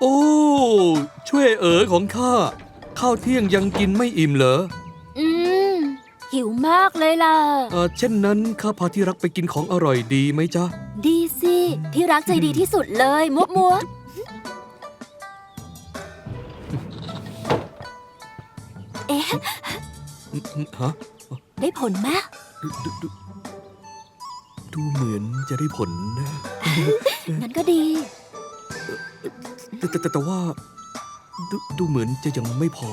โอ้ ช่วยเอ๋อของข้า ข้าวเที่ยงยังกินไม่อิ่มเหรออืม หิวมากเลยล่ะ เออเช่นนั้นข้าพาที่รักไปกินของอร่อยดีไหมจ๊ะ ดีสิ ที่รักใจดีที่สุดเลยมัวมัวเอ๊ะ ฮะ ได้ผลไหมดูดูดูดูเหมือนจะได้ผลนะ งั้นก็ดี แต่แต่แต่แต่ว่าดูดูเหมือนจะยังไม่พอ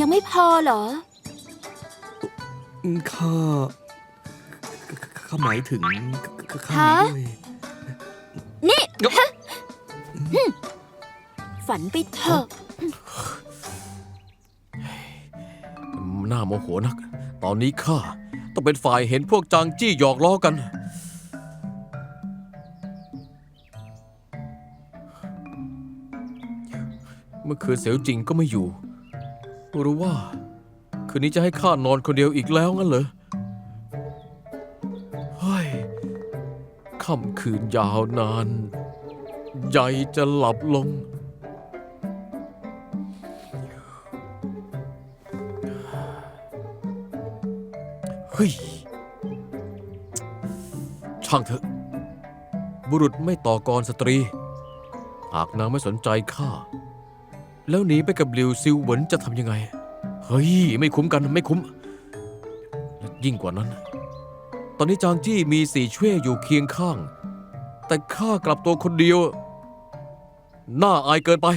ยังไม่พอเหรอ ข้าข้าหมายถึงข้าฮะด้วยนี่เดี๋ยวฝันไปเถอะ น่าโมโหนัก ตอนนี้ข้าต้องเป็นฝ่ายเห็นพวกจางจี้หยอกล้อกัน เมื่อคืนเสียวจริงก็ไม่อยู่หรือว่า คืนนี้จะให้ข้านอนคนเดียวอีกแล้วงั้นเหรอเฮ้ยค่ำคืนยาวนานใหญ่จะหลับลง เฮ้ย ช่างเถอะ บุรุษไม่ต่อกรสตรี หากนางไม่สนใจข้า แล้วหนีไปกับหลิวซิวเหวินจะทำยังไง เฮ้ย ไม่คุ้มกันไม่คุ้ม และยิ่งกว่านั้น ตอนนี้จางจี้มีสี่ช่วยอยู่เคียงข้าง แต่ข้ากลับตัวคนเดียว น่าอายเกินไป